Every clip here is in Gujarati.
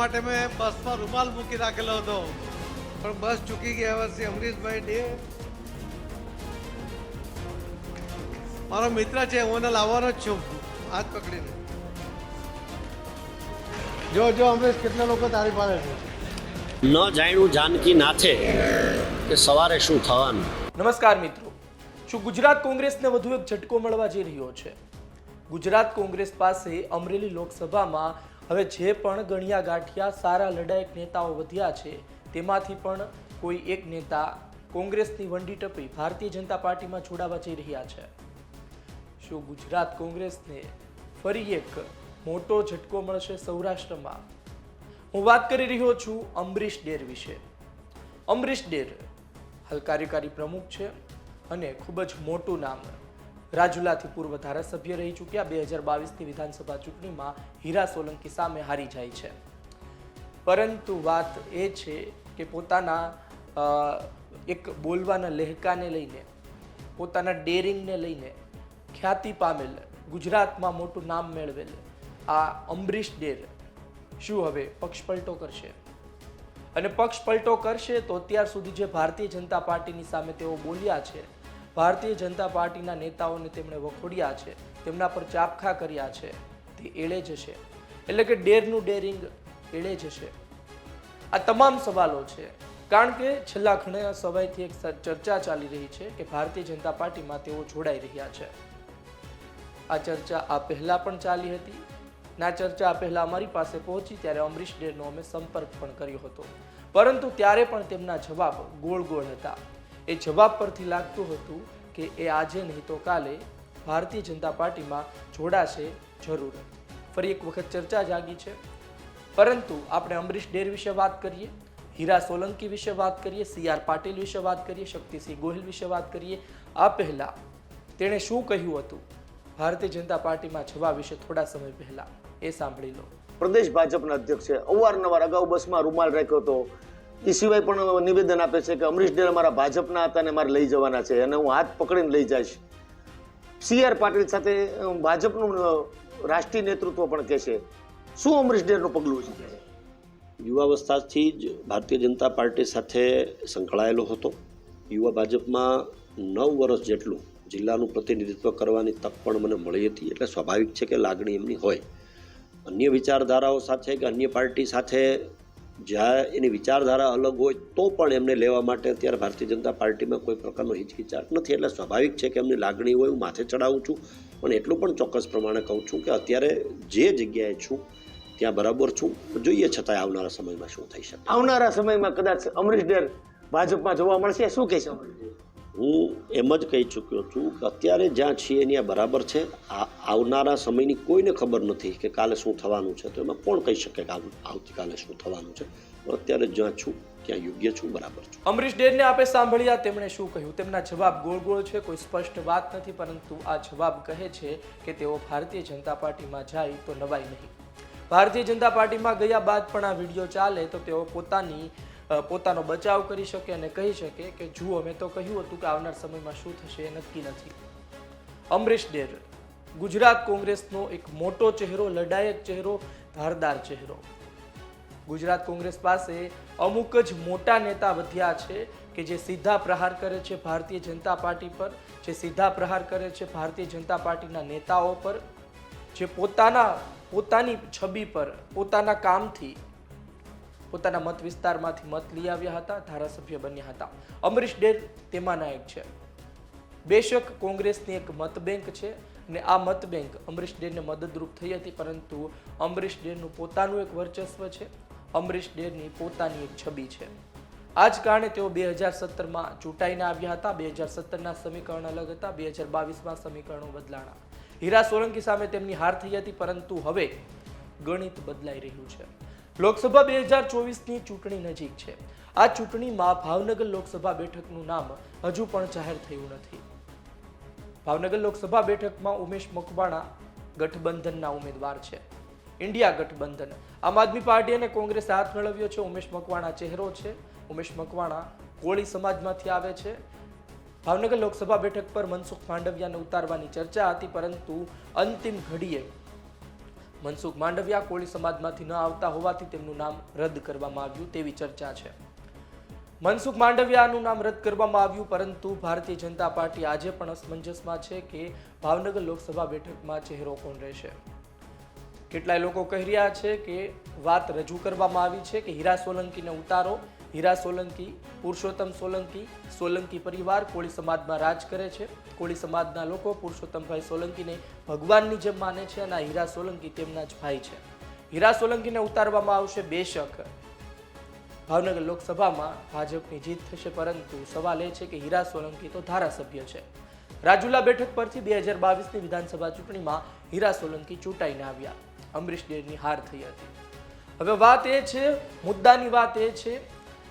માટે મેં બસમાં રૂમાલ મૂકી રાખેલો હતો. પણ બસ ચૂકી ગયા વર્ષે અમરીશભાઈ ડે. મારો મિત્ર છે હું એને લાવવાનો જ છું. હાથ પકડીને. જો જો અમરીશ કેટલા લોકો તારી પાસે છે? ન જાણ્યું જાનકી નાથે કે સવારે શું થવાનું. નમસ્કાર મિત્રો. શું ગુજરાત કોંગ્રેસને વધુ એક ઝટકો મળવા જઈ રહ્યો છે? ગુજરાત કોંગ્રેસ પાસે અમરેલી લોકસભામાં હવે જે પણ ગણ્યા ગાંઠિયા સારા લડાયક નેતાઓ વધ્યા છે, તેમાંથી પણ કોઈ એક નેતા કોંગ્રેસની વંડી ટપી ભારતીય જનતા પાર્ટીમાં જોડાવા જઈ રહ્યા છે. શું ગુજરાત કોંગ્રેસને ફરી એક મોટો ઝટકો મળશે સૌરાષ્ટ્રમાં? હું વાત કરી રહ્યો છું અમરીશ ડેર વિશે. અમરીશ ડેર, હાલ કાર્યકારી પ્રમુખ છે અને ખૂબ જ મોટું નામ રાજુલાથી પૂર્વ ધારાસભ્ય રહી ચૂક્યા. બે હજાર બાવીસની વિધાનસભા ચૂંટણીમાં હીરા સોલંકી સામે હારી જાય છે. પરંતુ વાત એ છે કે પોતાના એક બોલવાના લહેકાને લઈને, પોતાના ડેરિંગને લઈને ખ્યાતિ પામેલ, ગુજરાતમાં મોટું નામ મેળવેલ આ અમરીશ ડેર શું હવે પક્ષ પલટો કરશે? અને પક્ષ પલટો કરશે તો અત્યાર સુધી જે ભારતીય જનતા પાર્ટીની સામે તેઓ બોલ્યા છે ભારતીય જનતા પાર્ટીના નેતાઓને તેમણે વખોડ્યા છે, તેમના પર ચાપખા કર્યા છે. તે એળે જશે. એટલે કે ડેરનું ડેરિંગ એળે જશે. આ તમામ સવાલો છે. કારણ કે છેલ્લા ઘણા સમયથી એક ચર્ચા ચાલી રહી છે કે ભારતીય જનતા પાર્ટીમાં તેઓ જોડાઈ રહ્યા છે. આ ચર્ચા આ પહેલાં પણ ચાલી હતી ના ચર્ચા આ પહેલાં અમારી પાસે પહોંચી ત્યારે અમરીશ ડેરનો અમે સંપર્ક પણ કર્યો હતો. પરંતુ ત્યારે પણ તેમના જવાબ ગોળ ગોળ હતા. એ જવાબ પરથી લાગતું હતું કે એ આજે નહીં તો કાલે ભારતીય જનતા પાર્ટીમાં જોડાશે જરૂર. ફરી એક વખત ચર્ચા જાગી છે. પરંતુ આપણે અમરીશ ડેર વિશે વાત કરીએ, હીરા સોલંકી વિશે વાત કરીએ, સી આર પાટીલ વિશે વાત કરીએ, શક્તિસિંહ ગોહિલ વિશે વાત કરીએ, આ પહેલાં તેણે શું કહ્યું હતું? ભારતીય જનતા પાર્ટીમાં જવા વિશે થોડા સમય પહેલા એ સાંભળી લો. પ્રદેશ ભાજપના અધ્યક્ષે અવારનવાર અગાઉ બસમાં રૂમાલ રાખ્યો હતો. એ સિવાય પણ નિવેદન આપે છે કે અમરીશ ડેર અમારા ભાજપના હતા અને મારે લઈ જવાના છે અને હું હાથ પકડીને લઈ જઈશ. સી આર પાટીલ સાથે ભાજપનું રાષ્ટ્રીય નેતૃત્વ પણ કહે છે. શું અમરીશ ડેરનું પગલું છે? યુવાવસ્થાથી જ ભારતીય જનતા પાર્ટી સાથે સંકળાયેલો હતો. યુવા ભાજપમાં નવ વર્ષ જેટલું જિલ્લાનું પ્રતિનિધિત્વ કરવાની તક પણ મને મળી હતી. એટલે સ્વાભાવિક છે કે લાગણી એમની હોય. અન્ય વિચારધારાઓ સાથે કે અન્ય પાર્ટી સાથે જ્યારે એની વિચારધારા અલગ હોય તો પણ એમને લેવા માટે અત્યારે ભારતીય જનતા પાર્ટીમાં કોઈ પ્રકારનો હિચકિચાટ નથી. એટલે સ્વાભાવિક છે કે એમની લાગણી હોય, હું માથે ચડાવું છું. પણ એટલું પણ ચોક્કસ પ્રમાણે કહું છું કે અત્યારે જે જગ્યાએ છું, ત્યાં બરાબર છું. જોઈએ છતાંય આવનારા સમયમાં શું થઈ શકે. આવનારા સમયમાં કદાચ અમરીશ ડેર ભાજપમાં જોવા મળશે. શું કહેશો? હું એમ જ કહી ચૂક્યો છું કે અત્યારે જ્યાં છીએ ત્યાં બરાબર છે. આ આવનારા સમયની કોઈને ખબર નથી કે કાલે શું થવાનું છે. તો એમાં કોણ કહી શકે કે આવ- આવતીકાલે શું થવાનું છે? અત્યારે જ્યાં છું, ત્યાં યોગ્ય છું, બરાબર છું. અમરીશ ડેરને આપે સાંભળ્યા, તેમણે શું કહ્યું? તેમના જવાબ ગોળ ગોળ છે, કોઈ સ્પષ્ટ વાત નથી, પરંતુ આ જવાબ કહે છે કે તેઓ ભારતીય જનતા પાર્ટીમાં જાય તો નવાઈ નહીં. ભારતીય જનતા પાર્ટીમાં ગયા બાદ પણ આ વીડિયો ચાલે તો તેઓ પોતાની પોતાનો બચાવ કરી શકે અને કહી શકે કે, જુઓ, મેં તો કહ્યું હતું કે આવનાર સમયમાં શું થશે એ નક્કી નથી. અમરીશ ડેર, ગુજરાત કોંગ્રેસનો એક મોટો ચહેરો, લડાયક ચહેરો, ધારદાર ચહેરો. ગુજરાત કોંગ્રેસ પાસે અમુક જ મોટા નેતા વધ્યા છે કે જે સીધા પ્રહાર કરે છે ભારતીય જનતા પાર્ટી પર, જે સીધા પ્રહાર કરે છે ભારતીય જનતા પાર્ટીના નેતાઓ પર, જે પોતાના, પોતાની છબી પર, પોતાના કામથી પોતાના મત વિસ્તારમાંથી મત લઈ આવ્યા હતા, ધારાસભ્ય બન્યા હતા. અમરીશ ડેર તેમાંના એક છે. બેશક કોંગ્રેસની એક મત બેંક છે અને આ મત બેંક અમરીશ ડેરને મદદરૂપ થઈ હતી, પરંતુ અમરીશ ડેરનું પોતાનું એક વર્ચસ્વ છે. અમરીશ ડેરની પોતાની એક છબી છે. આ જ કારણે તેઓ બે હજાર સત્તરમાં ચૂંટાઈને આવ્યા હતા. બે હજાર સત્તરના સમીકરણ અલગ હતા. બે હજાર બાવીસમાં સમીકરણો બદલાણા. હીરા સોલંકી સામે તેમની હાર થઈ હતી, પરંતુ હવે ગણિત બદલાઈ રહ્યું છે. લોકસભા બે હજાર ચોવીસની ચૂંટણી નજીક છે. આ ચૂંટણીમાં ભાવનગર લોકસભા બેઠકનું નામ હજુ પણ જાહેર થયું નથી. ભાવનગર લોકસભા બેઠકમાં ઉમેશ મકવાણા ગઠબંધનના ઉમેદવાર છે. ઇન્ડિયા ગઠબંધન. આમ આદમી પાર્ટી અને કોંગ્રેસે હાથ મેળવ્યો છે. ઉમેશ મકવાણા ચહેરો છે. ઉમેશ મકવાણા કોળી સમાજમાંથી આવે છે. ભાવનગર લોકસભા બેઠક પર મનસુખ માંડવિયાને ઉતારવાની ચર્ચા હતી, પરંતુ અંતિમ ઘડીએ મનસુખ માંડવિયા કોળી સમાજમાંથી ન આવતા હોવાથી તેમનું નામ રદ કરવામાં આવ્યું તેવી ચર્ચા છે. મનસુખ માંડવિયાનું નામ રદ કરવામાં આવ્યું, પરંતુ ભારતીય જનતા પાર્ટી આજે પણ અસમંજસમાં છે કે ભાવનગર લોકસભા બેઠકમાં ચહેરો કોણ રહેશે? કેટલાય લોકો કહી રહ્યા છે કે વાત રજૂ કરવામાં આવી છે કે હીરા સોલંકીને ઉતારો. હીરા સોલંકી, પુરુષોત્તમ સોલંકી સોલંકી પરિવાર કોળી સમાજમાં રાજ કરે છે. કોળી સમાજના લોકો પુરુષોત્તમભાઈ સોલંકીને ભગવાનની જેમ માને છે અને આ હીરા સોલંકી તેમના જ ભાઈ છે. હીરા સોલંકીને ઉતારવામાં આવશે બેશક ભાવનગર લોકસભામાં ભાજપની જીત થશે, પરંતુ સવાલ એ છે કે હીરા સોલંકી તો ધારાસભ્ય છે. રાજુલા બેઠક પરથી બે હજાર બાવીસની વિધાનસભા ચૂંટણીમાં હીરા સોલંકી ચૂંટાઈને આવ્યા. અમરીશ ડેરની હાર થઈ હતી. હવે વાત એ છે, મુદ્દાની વાત એ છે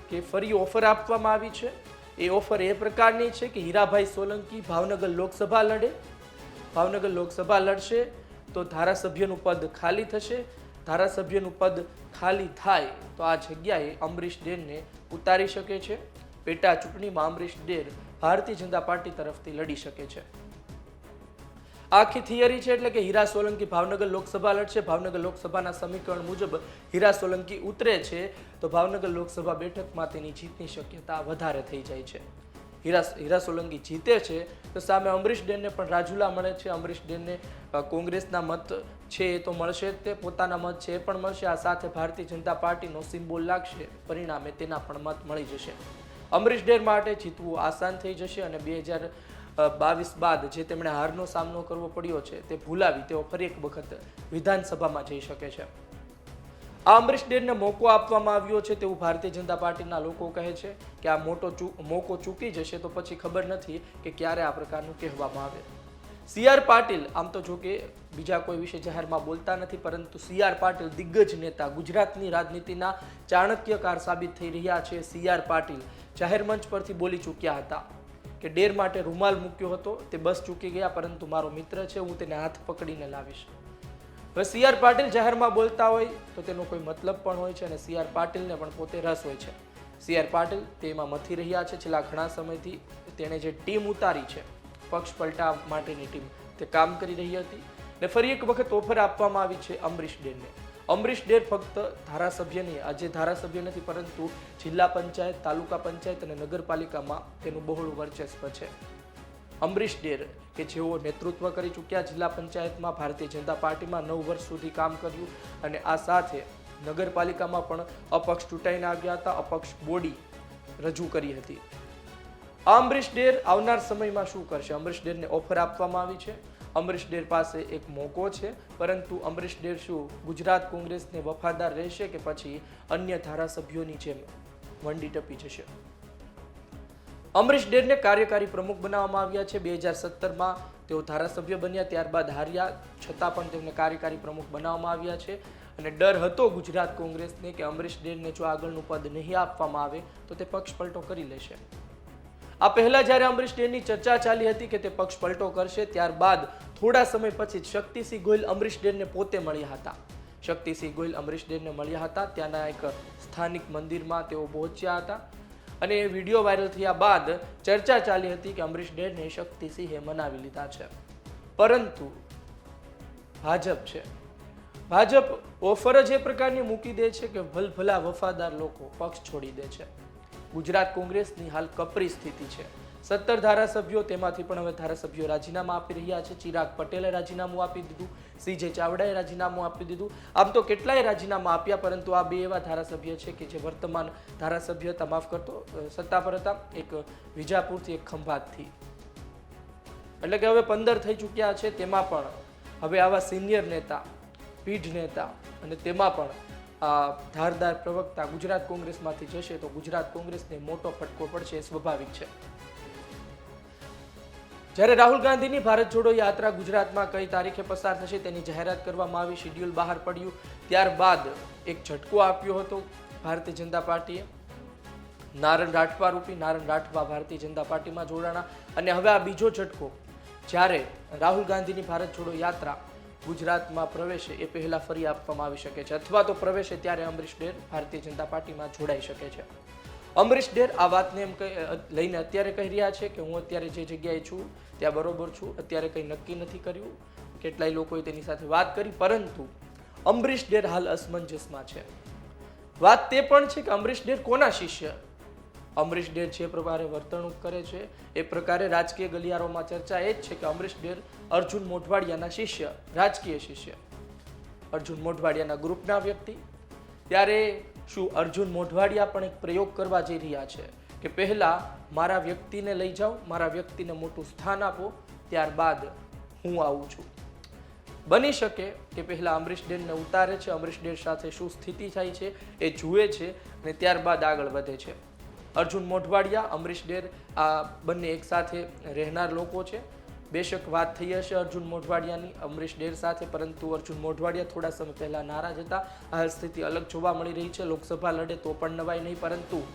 કે ફરી ઓફર આપવામાં આવી છે? એ ઓફર એ પ્રકારની છે કે હીરાભાઈ સોલંકી ભાવનગર લોકસભા લડે. ભાવનગર લોકસભા લડશે તો ધારાસભ્યનું પદ ખાલી થશે. ધારાસભ્યનું પદ ખાલી થાય તો આ જગ્યાએ અમરીશ ડેરને ઉતારી શકે છે. પેટા ચૂંટણીમાં અમરીશ ડેર ભારતીય જનતા પાર્ટી તરફથી લડી શકે છે. આખી થિયરી છે એટલે કે હીરા સોલંકી ભાવનગર લોકસભા લડશે ભાવનગર લોકસભાના સમીકરણ મુજબ હીરા સોલંકી ઉતરે છે, તો ભાવનગર લોકસભા બેઠકમાં તેની જીતની શક્યતા વધારે થઈ જાય છે. હીરા હીરા સોલંકી જીતે છે, તો સામે અમરીશ ડેનને પણ રાજુલા મળે છે. અમરીશ ડેનને કોંગ્રેસના મત છે એ તો મળશે તે, પોતાના મત છે એ પણ મળશે. આ સાથે ભારતીય જનતા પાર્ટીનો સિમ્બોલ લાગશે, પરિણામે તેના પણ મત મળી જશે. અમરીશ ડેર માટે જીતવું આસાન થઈ જશે અને બે હજાર બાવીસ બાદ જે તેમણે હારનો સામનો કરવો પડ્યો છે તે ભૂલાવી તેઓ ફરી એક વખત વિધાનસભામાં જઈ શકે છે. આ અમરીશ ડેરને મોકો આપવામાં આવ્યો છે તેવું ભારતીય જનતા પાર્ટીના લોકો કહે છે કે આ મોટો મોકો ચૂકી જશે તો પછી ખબર નથી કે ક્યારે આ પ્રકારનું કહેવામાં આવે. સી આર પાટીલ, આમ તો જો કે બીજા કોઈ વિશે જાહેરમાં બોલતા નથી, પરંતુ સી આર પાટીલ દિગ્ગજ નેતા, ગુજરાતની રાજનીતિના ચાણક્યકાર સાબિત થઈ રહ્યા છે. સી આર પાટીલ જાહેર મંચ પરથી બોલી ચૂક્યા હતા. કે ડેર માટે રૂમાલ મૂક્યો હતો, તે બસ ચૂકી ગયા, પરંતુ મારો મિત્ર છે, હું તેને હાથ પકડીને લાવીશ. હવે સી આર પાટીલ જાહેરમાં બોલતા હોય, તો તેનો કોઈ મતલબ પણ હોય છે અને સી આર પાટીલને પણ પોતે રસ હોય છે. સી આર પાટીલ તેમાં મથી રહ્યા છે, છેલ્લા ઘણા સમયથી તેણે જે ટીમ ઉતારી છે, પક્ષ પલટા માટેની ટીમ તે કામ કરી રહી હતી. ને ફરી એક વખત ઓફર આપવામાં આવી છે અમરીશ ડેરને અમરીશ ડેર ફક્ત ધારાસભ્યની આજે ધારાસભ્ય નથી, પરંતુ જિલ્લા પંચાયત, તાલુકા પંચાયત અને નગરપાલિકામાં તેનું બહોળું વર્ચસ્વ છે. અમરીશ ડેર, કે જેઓ નેતૃત્વ કરી ચૂક્યા, જિલ્લા પંચાયતમાં ભારતીય જનતા પાર્ટીમાં નવ વર્ષ સુધી કામ કર્યું અને આ સાથે નગરપાલિકામાં પણ અપક્ષ ચૂંટાઈને આવ્યા હતા, અપક્ષ બોડી રજૂ કરી હતી. આ અમરીશ ડેર આવનાર સમયમાં શું કરશે? અમરીશ ડેરને ઓફર આપવામાં આવી છે? અમરીશ ડેર પાસે એક મોકો છે. પરંતુ અમરીશ ડેર શું ગુજરાત કોંગ્રેસને વફાદાર રહેશે કે પછી અન્ય ધારાસભ્યોની જેમ વંડી ટપી જશે? અમરીશ ડેરને કાર્યકારી પ્રમુખ બનાવવામાં આવ્યા છે. બે હજાર સત્તરમાં તેઓ ધારાસભ્ય બન્યા. ત્યારબાદ હાર્યા. છતાં પણ તેમને કાર્યકારી પ્રમુખ બનાવવામાં આવ્યા છે. અને ડર હતો ગુજરાત કોંગ્રેસને કે અમરીશ ડેરને જો આગળનું પદ નહીં આપવામાં આવે, તો તે પક્ષ પલટો કરી લેશે. આ પહેલા જ્યારે અમરીશ ડેરની ચર્ચા ચાલી હતી કે તે પક્ષ પલટો કરશે, ત્યારબાદ થોડા સમય પછી જ શક્તિસિંહ ગોહિલ અમરીશ ડેરને પોતે મળ્યા હતા. શક્તિસિંહ ગોહિલ અમરીશ ડેરને મળ્યા હતા. ત્યાંના એક સ્થાનિક મંદિરમાં તેઓ પહોંચ્યા હતા. અને એ વીડિયો વાયરલ થયા બાદ ચર્ચા ચાલી હતી કે અમરીશ ડેરને શક્તિસિંહે મનાવી લીધા છે. પરંતુ ભાજપ છે. ભાજપ ઓફર જ એ પ્રકારની મૂકી દે છે કે ભલભલા વફાદાર લોકો પક્ષ છોડી દે છે. ગુજરાત કોંગ્રેસની હાલ કપરી સ્થિતિ છે. સત્તર ધારાસભ્યો, તેમાંથી પણ હવે ધારાસભ્યો રાજીનામા આપી રહ્યા છે. ચિરાગ પટેલે રાજીનામું આપી દીધું, સીજે ચાવડાએ રાજીનામું આપી દીધું. આમ તો કેટલાય રાજીનામા આપ્યા, પરંતુ આ બે એવા ધારાસભ્ય છે કે જે વર્તમાન ધારાસભ્ય હતા માફ કરતો સત્તા પર હતા. એક વિજાપુરથી, એક ખંભાતથી. એટલે કે હવે પંદર થઈ ચૂક્યા છે, તેમાં પણ હવે આવા સિનિયર નેતા, પીઢ નેતા અને તેમાં પણ આ ધારદાર પ્રવક્તા ગુજરાત કોંગ્રેસમાંથી જશે તો ગુજરાત કોંગ્રેસને મોટો ફટકો પડશે એ સ્વાભાવિક છે. જ્યારે રાહુલ ગાંધીની ભારત જોડો યાત્રા ગુજરાતમાં કઈ તારીખે પસાર થશે તેની જાહેરાત કરવામાં આવી શિડ્યુલ બહાર પડ્યું. ત્યારબાદ એક ઝટકો આપ્યો હતો ભારતીય જનતા પાર્ટીએ. નારણ રાઠવા રૂપી, નારણ રાઠવા ભારતીય જનતા પાર્ટીમાં જોડાણા. અને હવે આ બીજો ઝટકો, જ્યારે રાહુલ ગાંધીની ભારત જોડો યાત્રા ગુજરાતમાં પ્રવેશે, એ પહેલાં ફરી આપવામાં આવી શકે છે. અથવા તો પ્રવેશે ત્યારે અમરીશ ડેર ભારતીય જનતા પાર્ટીમાં જોડાઈ શકે છે. અમરીશ ડેર આ વાતને એમ લઈને અત્યારે કહી રહ્યા છે કે હું અત્યારે જે જગ્યાએ છું, ત્યાં બરોબર છું, અત્યારે કંઈ નક્કી નથી કર્યું. કેટલાય લોકોએ તેની સાથે વાત કરી, પરંતુ અમરીશ ડેર હાલ અસમંજસમાં છે. વાત તે પણ છે કે અમરીશ ડેર કોના શિષ્ય? અમરીશ ડેર જે પ્રકારે વર્તણૂક કરે છે, એ પ્રકારે રાજકીય ગલિયારોમાં ચર્ચા એ જ છે કે અમરીશ ડેર અર્જુન મોઢવાડિયાના શિષ્ય, રાજકીય શિષ્ય. અર્જુન મોઢવાડિયાના ગ્રુપના વ્યક્તિ. ત્યારે શું અર્જુન મોઢવાડિયા પણ એક પ્રયોગ કરવા જઈ રહ્યા છે કે પહેલાં મારા વ્યક્તિને લઈ જાઓ, મારા વ્યક્તિને મોટું સ્થાન આપો, ત્યારબાદ હું આવું છું. બની શકે કે પહેલાં અમરીશ ડેરને ઉતારે છે, અમરીશ ડેર સાથે શું સ્થિતિ થાય છે એ જુએ છે અને ત્યારબાદ આગળ વધે છે. અર્જુન મોઢવાડિયા, અમરીશ ડેર આ બંને એકસાથે રહેનાર લોકો છે. બેશક વાત થઈ હશે અર્જુન મોઢવાડિયાની, અમરીશ ડેર સાથે, પરંતુ અર્જુન મોઢવાડિયા થોડા સમય પહેલા નારાજ હતા. હાલ સ્થિતિ અલગ જોવા મળી રહી છે. લોકસભા લડે તો પણ નવાઈ નહીં, પરંતુ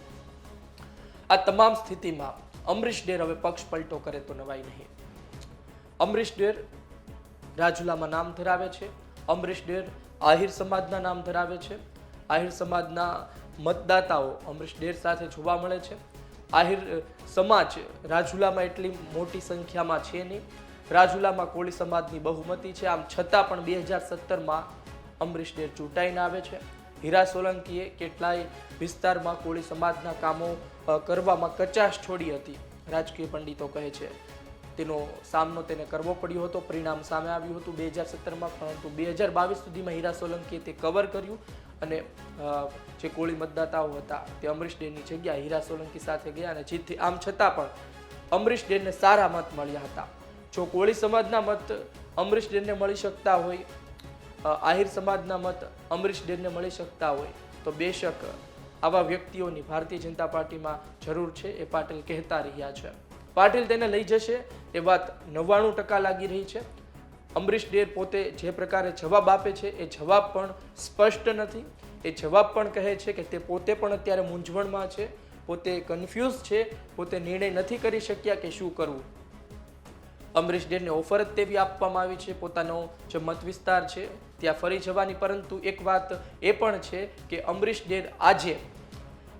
આ તમામ સ્થિતિમાં અમરીશ ડેર હવે પક્ષ પલટો કરે તો નવાઈ નહીં. અમરીશ ડેર રાજુલામાં નામ ધરાવે છે. અમરીશ ડેર આહિર સમાજના નામ ધરાવે છે. આહિર સમાજના મતદાતાઓ અમરીશ ડેર સાથે જોવા મળે છે. આહિર સમાજ રાજુલામાં એટલી મોટી સંખ્યામાં છે નહીં. રાજુલામાં કોળી સમાજની બહુમતી છે. આમ છતાં પણ બે હજાર સત્તરમાં અમરીશ ચૂંટાઈને આવે છે. હીરા સોલંકીએ કેટલાય વિસ્તારમાં કોળી સમાજના કામો કરવામાં કચાશ છોડી હતી. રાજકીય પંડિતો કહે છે તેનો સામનો તેને કરવો પડ્યો હતો. પરિણામ સામે આવ્યું હતું બે હજાર સત્તરમાં, પરંતુ બે હજાર બાવીસ સુધીમાં હીરા સોલંકીએ તે કવર કર્યું અને જે કોળી મતદાતાઓ હતા તે અમરીશ ડેરની જગ્યા હીરા સોલંકી સાથે ગયા અને જીતથી આમ છતાં પણ અમરીશ ડેનને સારા મત મળ્યા હતા. જો કોળી સમાજના મત અમરીશ ડેનને મળી શકતા હોય આહિર સમાજના મત અમરીશ ડેનને મળી શકતા હોય, તો બેશક આવા વ્યક્તિઓની ભારતીય જનતા પાર્ટીમાં જરૂર છે એ પાટીલ કહેતા રહ્યા છે. પાટીલ તેને લઈ જશે. એ વાત નવ્વાણું ટકા લાગી રહી છે. અમરીશ ડેર પોતે જે પ્રકારે જવાબ આપે છે, એ જવાબ પણ સ્પષ્ટ નથી. એ જવાબ પણ કહે છે કે તે પોતે પણ અત્યારે મૂંઝવણમાં છે. પોતે કન્ફ્યુઝ છે. પોતે નિર્ણય નથી કરી શક્યા કે શું કરવું. અમરીશ ડેરને ઓફર જ તેવી આપવામાં આવી છે. પોતાનો જે મત વિસ્તાર છે, ત્યાં ફરી જવાની. પરંતુ એક વાત એ પણ છે કે અમરીશ ડેર આજે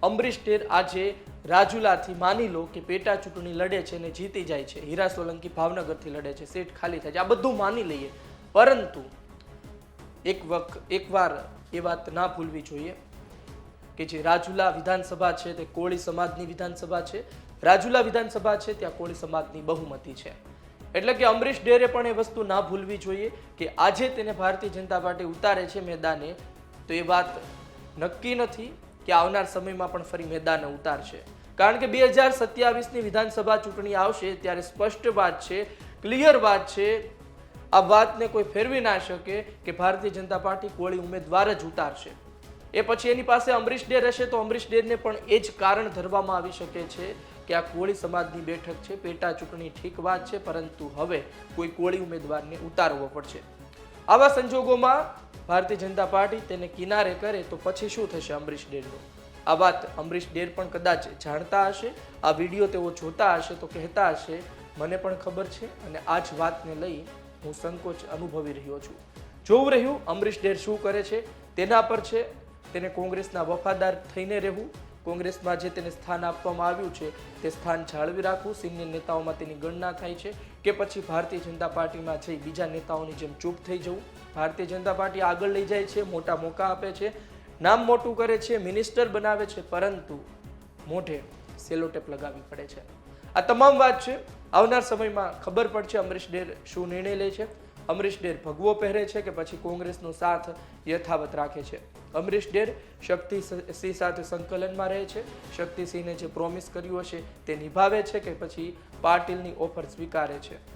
અમરીશ ડેર આજે રાજુલાથી માની લો કે પેટા ચૂંટણી લડે છે અને જીતી જાય છે. હીરા સોલંકી ભાવનગરથી લડે છે. સીટ ખાલી થાય છે. આ બધું માની લઈએ. પરંતુ એક વખત એકવાર એ વાત ના ભૂલવી જોઈએ કે જે રાજુલા વિધાનસભા છે તે કોળી સમાજની વિધાનસભા છે. રાજુલા વિધાનસભા છે ત્યાં કોળી સમાજની બહુમતી છે. એટલે કે અમરીશ ડેરે પણ એ વસ્તુ ના ભૂલવી જોઈએ કે આજે તેને ભારતીય જનતા પાર્ટી ઉતારે છે મેદાને, તો એ વાત નક્કી નથી. કે આવનાર સમયમાં પણ ફરી મેદાને ઉતારશે. કારણ કે બે હજાર સત્યાવીસની વિધાનસભા ચૂંટણી આવશે ત્યારે સ્પષ્ટ વાત છે, ક્લિયર વાત છે, આ વાતને કોઈ ફેરવી ના શકે કે ભારતીય જનતા પાર્ટી કોળી ઉમેદવાર જ ઉતારશે. એ પછી એની પાસે અમરીશ ડેર હશે તો અમરીશ ડેરને પણ એ જ કારણ ધરવામાં આવી શકે છે કે આ કોળી સમાજની બેઠક છે, પેટા ચૂંટણી ઠીક વાત છે, પરંતુ હવે કોઈ કોળી ઉમેદવારને ઉતારવો પડશે. આવા સંજોગોમાં ભારતીય જનતા પાર્ટી તેને કિનારે કરે તો પછી શું થશે અમરીશ ડેરનું? આ વાત અમરીશ ડેર પણ કદાચ જાણતા હશે, આ વીડિયો તેઓ જોતા હશે તો કહેતા હશે, મને પણ ખબર છે અને આ જ વાતને લઈ હું સંકોચ અનુભવી રહ્યો છું. જોવું રહ્યું અમરીશ ડેર શું કરે છે, તેના પર છે, તેને કોંગ્રેસના વફાદાર થઈને રહેવું. કોંગ્રેસમાં જે તેને સ્થાન આપવામાં આવ્યું છે, તે સ્થાન જાળવી રાખવું. સિનિયર નેતાઓમાં તેની ગણના થાય છે કે પછી ભારતીય જનતા પાર્ટીમાં જઈ બીજા નેતાઓની જેમ ચૂપ થઈ જવું. ભારતીય જનતા પાર્ટી આગળ લઈ જાય છે, મોટા મોકા આપે છે, નામ મોટું કરે છે મિનિસ્ટર બનાવે છે, પરંતુ મોઢે સેલોટેપ લગાવવી પડે છે. આ તમામ વાત છે, આવનાર સમયમાં ખબર પડશે અમરીશ ડેર શું નિર્ણય લે છે. અમરીશ ડેર ભગવો પહેરે છે કે પછી કોંગ્રેસનો સાથ યથાવત રાખે છે. અમરીશ ડેર શક્તિ સિંહ સાથે સંકલનમાં રહે છે. શક્તિસિંહને જે પ્રોમિસ કર્યું હશે તે નિભાવે છે કે પછી પાટીલની ઓફર સ્વીકારે છે.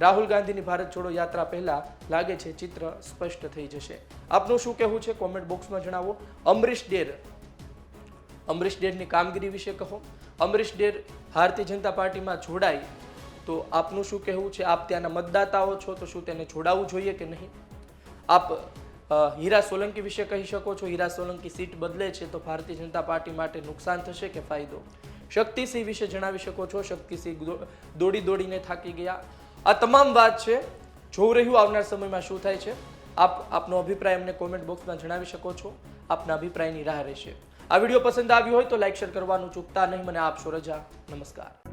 રાહુલ ગાંધીની ભારત છોડો યાત્રા પહેલા લાગે છે ચિત્ર સ્પષ્ટ થઈ જશે. આપનું શું કહેવું છે? કોમેન્ટ બોક્સમાં જણાવો. અમરીશ ડેર. અમરીશ ડેરની કામગીરી વિશે કહો. અમરીશ ડેર ભારતીય જનતા પાર્ટીમાં જોડાય તો આપનું શું કહેવું છે? આપ ત્યાંના મતદાતાઓ છો, તો શું તેને જોડાવવું જોઈએ કે નહીં? આપ હીરા સોલંકી વિશે કહી શકો છો. હીરા સોલંકી સીટ બદલે છે તો ભારતીય જનતા પાર્ટી માટે નુકસાન થશે કે ફાયદો? શક્તિસિંહ વિશે જણાવી શકો છો. શક્તિસિંહ દોડી દોડીને થાકી ગયા. આ તમામ વાત છે. જોવું રહ્યું આવનાર સમયમાં શું થાય છે. આપ, આપનો અભિપ્રાય અમને કોમેન્ટ બોક્સમાં જણાવી શકો છો. આપના અભિપ્રાયની રાહ રહેશે. આ વીડિયો પસંદ આવ્યો હોય તો લાઈક, શેર કરવાનું ચૂકતા નહીં. મને આપશો રજા. નમસ્કાર.